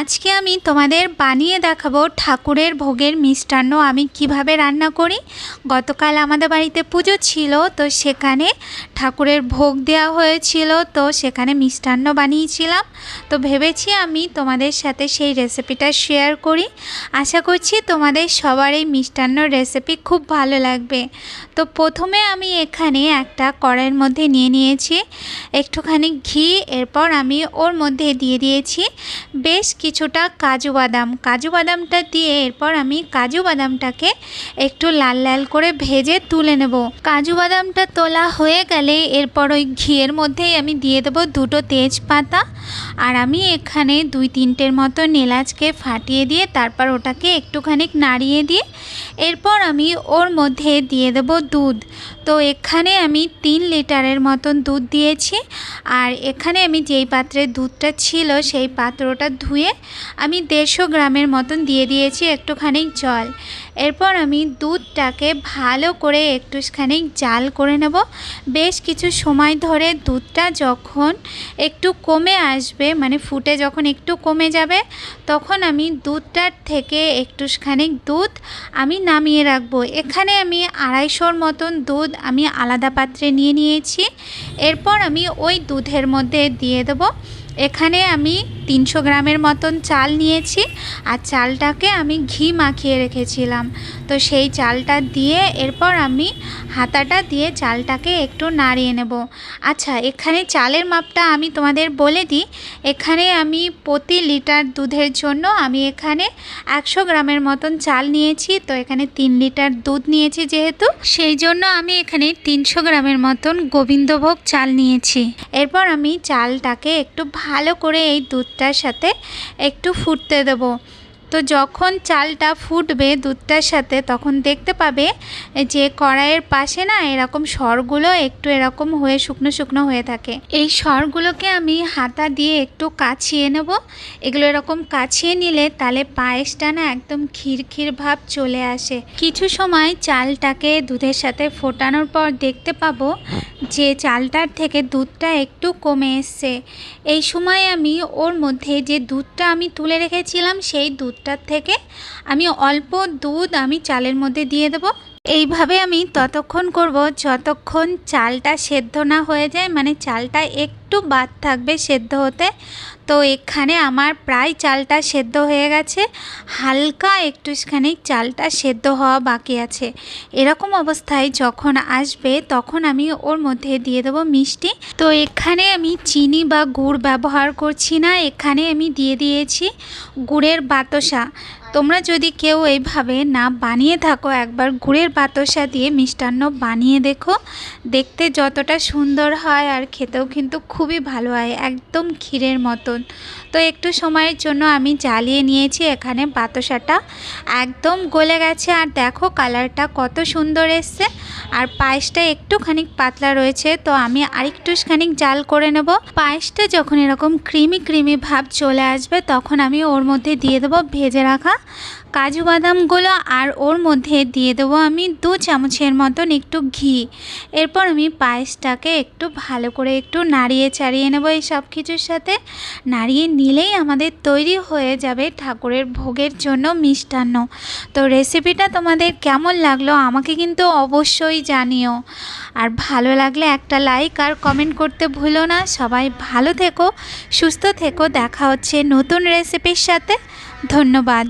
আজকে আমি তোমাদের বানিয়ে দেখাবো ঠাকুরের ভোগের মিষ্টান্ন। আমি কীভাবে রান্না করি? গতকাল আমাদের বাড়িতে পুজো ছিল, তো সেখানে ঠাকুরের ভোগ দেওয়া হয়েছিল, তো সেখানে মিষ্টান্ন বানিয়েছিলাম। তো ভেবেছি আমি তোমাদের সাথে সেই রেসিপিটা শেয়ার করি। আশা করছি তোমাদের সবার এই মিষ্টান্ন রেসিপি খুব ভালো লাগবে। তো প্রথমে আমি এখানে একটা কড়াইয়ের মধ্যে নিয়ে নিয়েছি, একটুখানি ঘি, এরপর আমি ওর মধ্যে দিয়ে দিয়েছি। বেশ কিছুটা কাজু বাদাম। কাজু বাদামটা দিয়ে এরপর আমি কাজু বাদামটাকে একটু লাল লাল করে ভেজে তুলে নেব। কাজু বাদামটা তোলা হয়ে গেলে এরপর ওই ঘিয়ের মধ্যেই আমি দিয়ে দেবো দুটো তেজপাতা। আর আমি এখানে দুই তিনটের মতো এলাচকে ফাটিয়ে দিয়ে তারপর ওটাকে একটুখানি নাড়িয়ে দিয়ে এরপর আমি ওর মধ্যে দিয়ে দেবো দুধ। তো এখানে আমি তিন লিটারের মতন দুধ দিয়েছি। আর এখানে আমি যেই পাত্রে দুধটা ছিল সেই পাত্রটা ধুয়ে আমি দেড়শো গ্রামের মতন দিয়ে দিয়েছি একটুখানি জল। এরপর আমি দুধটাকে ভালো করে একটুখানি জাল করে নেব। বেশ কিছু সময় ধরে দুধটা যখন একটু কমে আসবে মানে ফুটে যখন একটু কমে যাবে, তখন আমি দুধটার থেকে একটুখানি দুধ আমি নামিয়ে রাখব। এখানে আমি আড়াইশোর মতন দুধ আমি আলাদা পাত্রে নিয়ে নিয়েছি। এরপর আমি ওই দুধের মধ্যে দিয়ে দেবো। এখানে আমি তিনশো গ্রামের মতন চাল নিয়েছি আর চালটাকে আমি ঘি মাখিয়ে রেখেছিলাম। তো সেই চালটা দিয়ে এরপর আমি হাতাটা দিয়ে চালটাকে একটু নাড়িয়ে নেব। আচ্ছা এখানে চালের মাপটা আমি তোমাদের বলে দিই। এখানে আমি প্রতি লিটার দুধের জন্য আমি এখানে একশো গ্রামের মতন চাল নিয়েছি। তো এখানে তিন লিটার দুধ নিয়েছি যেহেতু। সেই জন্য আমি এখানে তিনশো গ্রামের মতন গোবিন্দভোগ চাল নিয়েছি। এরপর আমি চালটাকে একটু ভালো করে এই দুধটার সাথে একটু ফুটতে দেবো। তো যখন চালটা ফুটবে দুধটার সাথে তখন দেখতে পাবে যে কড়াইয়ের পাশে না এরকম স্বরগুলো একটু এরকম হয়ে শুকনো শুকনো হয়ে থাকে। এই স্বরগুলোকে আমি হাতা দিয়ে একটু কাছিয়ে নেব। এগুলো এরকম কাছিয়ে নিলে তাহলে পায়েসটা না একদম ক্ষীর ভাব চলে আসে। কিছু সময় চালটাকে দুধের সাথে ফোটানোর পর দেখতে পাবো যে চালটার থেকে দুধটা একটু কমে এসছে। এই সময় আমি ওর মধ্যে যে দুধটা আমি তুলে রেখেছিলাম, সেই দুধটার থেকে আমি অল্প দুধ আমি চালের মধ্যে দিয়ে দেবো। এইভাবে আমি ততক্ষণ করব, যতক্ষণ চালটা সেদ্ধ না হয়ে যায় মানে চালটা একটু বাদ থাকবে সেদ্ধ হতে। তো এখানে আমার প্রায় চালটা সেদ্ধ হয়ে গেছে। হালকা একটুখানি চালটা সেদ্ধ হওয়া বাকি আছে। এরকম অবস্থায় যখন আসবে তখন আমি ওর মধ্যে দিয়ে দেবো মিষ্টি। তো এখানে আমি চিনি বা গুড় ব্যবহার করছি না। এখানে আমি দিয়ে দিয়েছি গুড়ের বাতসা। তোমরা যদি কেউ এইভাবে না বানিয়ে থাকো, একবার গুড়ের বাতসা দিয়ে মিষ্টান্ন বানিয়ে দেখো। দেখতে যতটা সুন্দর হয় আর খেতেও কিন্তু খুবই ভালো হয়, একদম ক্ষীরের মতন। তো একটু সময়ের জন্য আমি জ্বালিয়ে নিয়েছি এখানে বাতসাটা। একদম গলে গেছে আর দেখো কালারটা কত সুন্দর এসছে। আর পায়েসটা একটুখানি পাতলা রয়েছে, তো আমি আরেকটুখানি জাল করে নেব। পায়েসটা যখন এরকম ক্রিমি ক্রিমি ভাব চলে আসবে, তখন আমি ওর মধ্যে দিয়ে দেবো ভেজে রাখা কাজু বাদামগুলো আর ওর মধ্যে দিয়ে দেবো আমি দু চামচের মতন একটু ঘি। এরপর আমি পায়েসটাকে একটু ভালো করে একটু নাড়িয়ে চাড়িয়ে নেব এই সব কিছুর সাথে। নাড়িয়ে নিলেই আমাদের তৈরি হয়ে যাবে ঠাকুরের ভোগের জন্য মিষ্টান্ন। তো রেসিপিটা তোমাদের কেমন লাগল আমাকে কিন্তু অবশ্যই জানিও। আর ভালো লাগলে একটা লাইক আর কমেন্ট করতে ভুলো না। সবাই ভালো থেকো, সুস্থ থেকো। দেখা হচ্ছে নতুন রেসিপির সাথে। ধন্যবাদ।